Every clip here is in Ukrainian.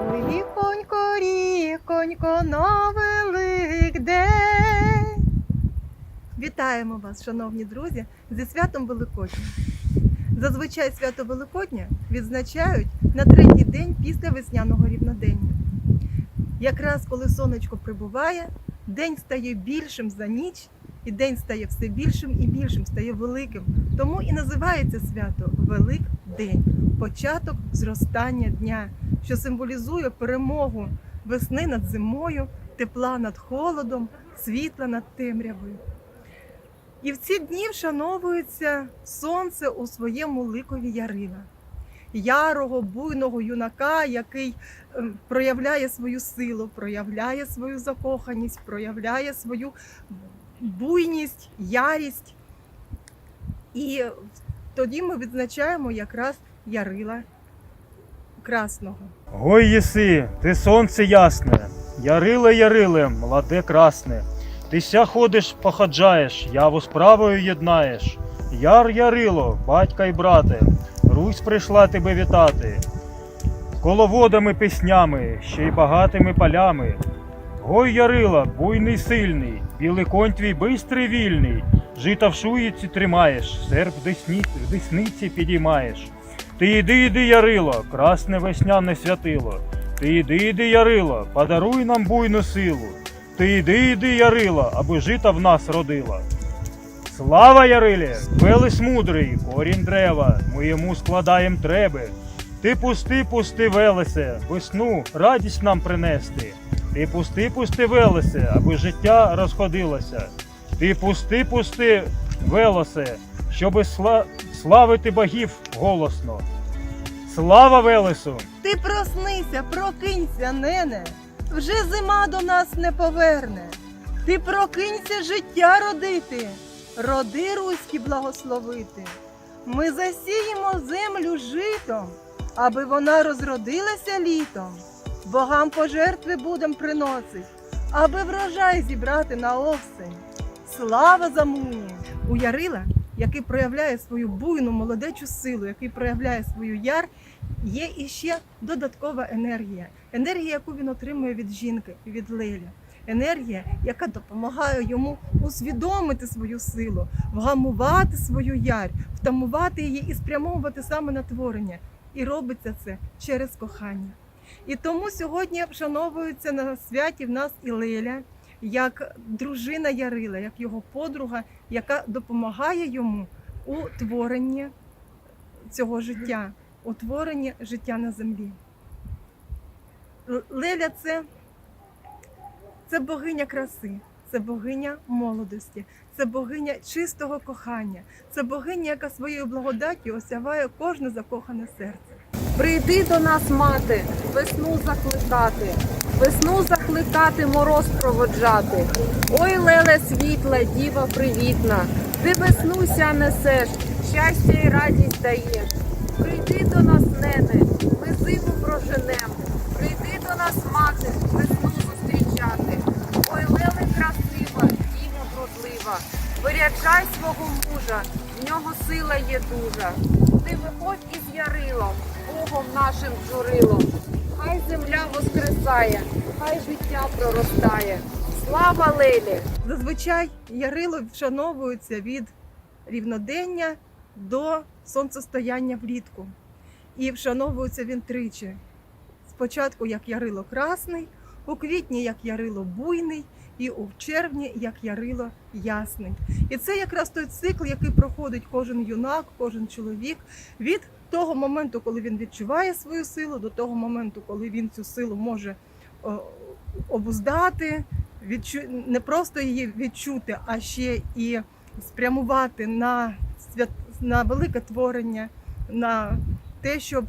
Ріконько, ріконько, на Великдень. Вітаємо вас, шановні друзі, зі святом Великодня. Зазвичай свято Великодня відзначають на третій день після весняного рівнодення. Якраз коли сонечко прибуває, день стає більшим за ніч, і день стає все більшим і більшим, стає великим. Тому і називається свято Великдень, початок зростання дня, що символізує перемогу весни над зимою, тепла над холодом, світла над темрявою. І в ці дні вшановується сонце у своєму ликові Ярила, ярого, буйного юнака, який ем, проявляє свою силу, проявляє свою закоханість, проявляє свою буйність, ярість. І тоді ми відзначаємо якраз Ярила Красного. Гой єси, ти сонце ясне, яриле, яриле, младе красне. Ти ся ходиш, походжаєш, яву справою єднаєш. Яр ярило, батька й брате, Русь прийшла тебе вітати. Коловодами піснями, ще й багатими полями. Гой ярила, буйний сильний, білий конь твій бистрий вільний, жита в шуїці тримаєш, серп в десниці підіймаєш. Ти йди, йди, Ярило, красне весняне святило. Ти йди, йди, Ярило, подаруй нам буйну силу. Ти йди, йди, Ярило, аби жита в нас родила. Слава Ярилі! Велес мудрий, корінь древа, ми йому складаєм треби. Ти пусти, пусти, Велесе, весну, радість нам принести. Ти пусти, пусти, Велесе, аби життя розходилося. Ти пусти, пусти, Велесе, щоби сла... славити богів голосно. Слава Велесу! Ти проснися, прокинься, нене, вже зима до нас не поверне. Ти прокинься життя родити, роди руські благословити. Ми засіємо землю житом, аби вона розродилася літом. Богам пожертви будем приносить, аби врожай зібрати на осень. Слава замуні! У Ярила, який проявляє свою буйну молодечу силу, який проявляє свою яр, є іще додаткова енергія. Енергія, яку він отримує від жінки, від Лелі. Енергія, яка допомагає йому усвідомити свою силу, вгамувати свою ярь, втамувати її і спрямовувати саме на творення. І робиться це через кохання. І тому сьогодні вшановується на святі в нас і Леля, як дружина Ярила, як його подруга, яка допомагає йому у творенні цього життя, у творенні життя на землі. Леля це, це богиня краси, це богиня молодості, це богиня чистого кохання, це богиня, яка своєю благодаттю осяває кожне закохане серце. Прийди до нас, мати, весну закликати, весну закликати, мороз проводжати. Ой, леле світла, діва привітна, ти веснуся несеш, щастя й радість даєш. Прийди до нас, нене, ми зиму проженем. Прийди до нас, мати, весну зустрічати. Ой, леле красива, діва вродлива, виряджай свого мужа, в нього сила є дуже. Ти виходь із ярилом, Богом нашим джурилом. Хай земля воскресає, хай життя проростає. Слава Лелі! Зазвичай ярило вшановується від рівнодення до сонцестояння влітку. І вшановується він тричі. Спочатку як ярило красний, у квітні як ярило буйний, і у червні як ярило ясний. І це якраз той цикл, який проходить кожен юнак, кожен чоловік від того моменту, коли він відчуває свою силу, до того моменту, коли він цю силу може обуздати, відчу... не просто її відчути, а ще і спрямувати на свят... на велике творення, на те, щоб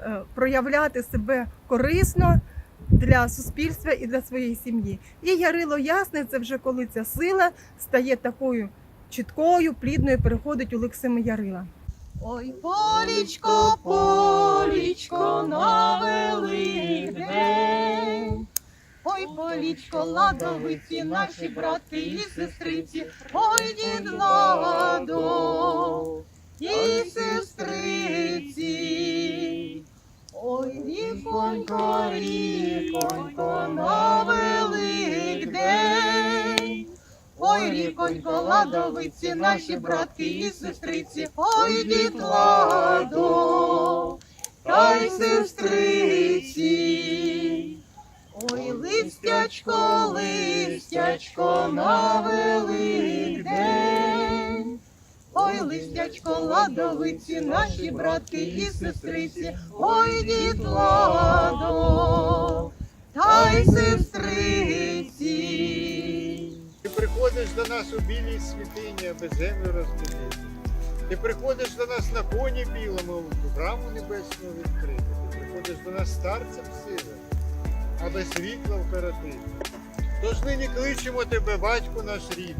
е, проявляти себе корисно для суспільства і для своєї сім'ї. І Ярило Ясне це вже коли ця сила стає такою чіткою, плідною, переходить у лик семи Ярила. Ой, полічко, полічко, на Великдень. Ой, полічко, ладовиці, наші брати і сестриці, ой, дід ладо, і сестриці. Ладовиці, наші братки і сестриці, ой, дітладо, та й сестриці. Ой, листячко, листячко на Великдень. Ой, листячко, ладовиці, наші братки і сестриці, ой, дітладо, та й сестриці. Приходиш до нас у білій святині, аби землю розбудити. Ти приходиш до нас на коні білому, браму небесну відкрити. Ти приходиш до нас старцем сили, аби світло вкоротити. Тож нині кличемо тебе, батько наш рідний,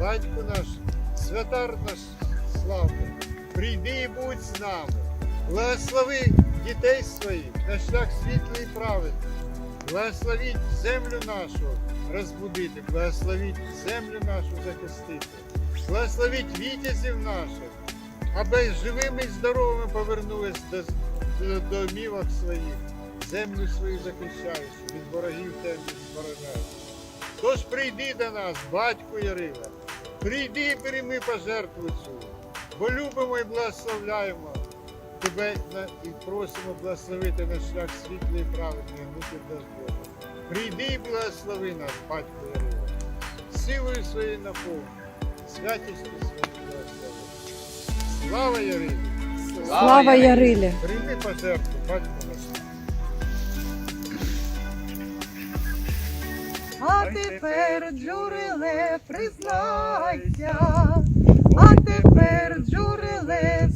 батько наш, святар наш славний. Прийди і будь з нами. Благослови дітей своїх на шлях світлий і праведний. Благословіть землю нашу розбудити, благословіть землю нашу захистити, благословіть вітязів наших, аби живими і здоровими повернулись до, до домівок своїх, землю свою захищаючи, від ворогів темних зберігаючи. Тож прийди до нас, батько Ярила, прийди і прийми пожертву цю, бо любимо і благословляємо тебе і просимо благословити на шлях світлий і праведний, нас Бога. Прийди і благослови нас, батько Ярила, силою своєю наповни, святістю своєю благослови. Слава Ярилі! Слава Ярилі! Прийми пожертву, батько наш. А тепер, джуриле, признайся, а тепер, джуриле,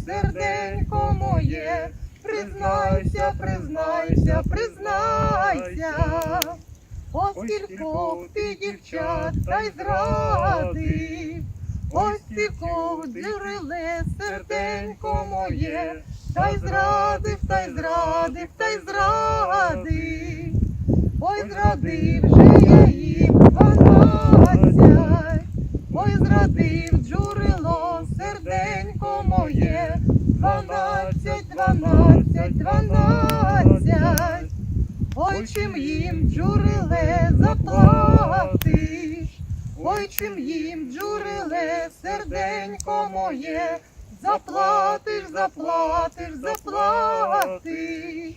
серденько моє, признайся, признайся, признайся, оскількох ти дівчат та й зрадив, ось стількох джуриле, серденько моє, та й зрадив, та й зрадив, та й зрадив. Ой, зрадив же я їм ой, зрадив дванадцять, дванадцять, дванадцять, ой, чим їм джуриле заплатиш, ой, чим їм джуриле, серденько моє, заплатиш, заплатиш, заплатиш.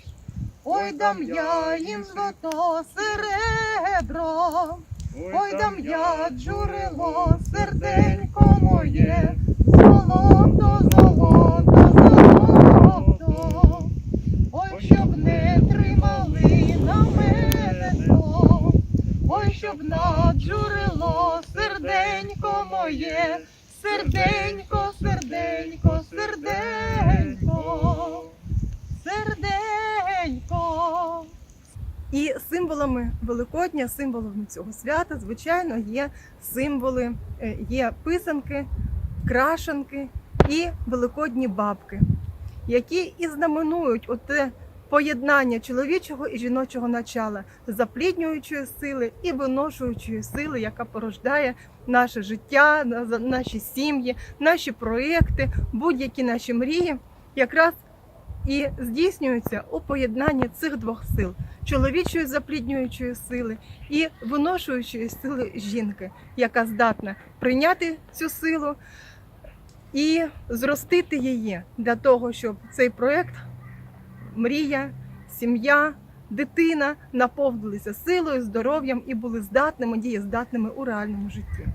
Ой, дам я їм злото серебро, ой, дам я джурило, серденько моє, золото, золото, ой, щоб не тримали на мене зло, ой, щоб на джурило, серденько моє, серденько, серденько, серденько серденько. І символами Великодня, символами цього свята, звичайно, є символи, е, є писанки, крашенки і великодні бабки, які і знаменують оте поєднання чоловічого і жіночого начала, запліднюючої сили і виношуючої сили, яка порождає наше життя, на- наші сім'ї, наші проекти, будь-які наші мрії, якраз і здійснюється у поєднанні цих двох сил. Чоловічої запліднюючої сили і виношуючої сили жінки, яка здатна прийняти цю силу і зростити її для того, щоб цей проект, мрія, сім'я, дитина наповнилися силою, здоров'ям і були здатними, дієздатними у реальному житті.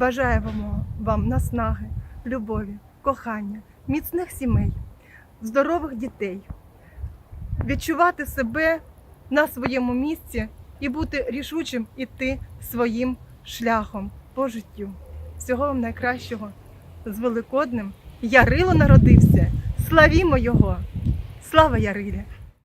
Бажаємо вам наснаги, любові, кохання, міцних сімей, здорових дітей, відчувати себе на своєму місці і бути рішучим іти своїм шляхом по життю. Всього вам найкращого з Великодним. Ярило народився. Славімо його! Слава Ярилі!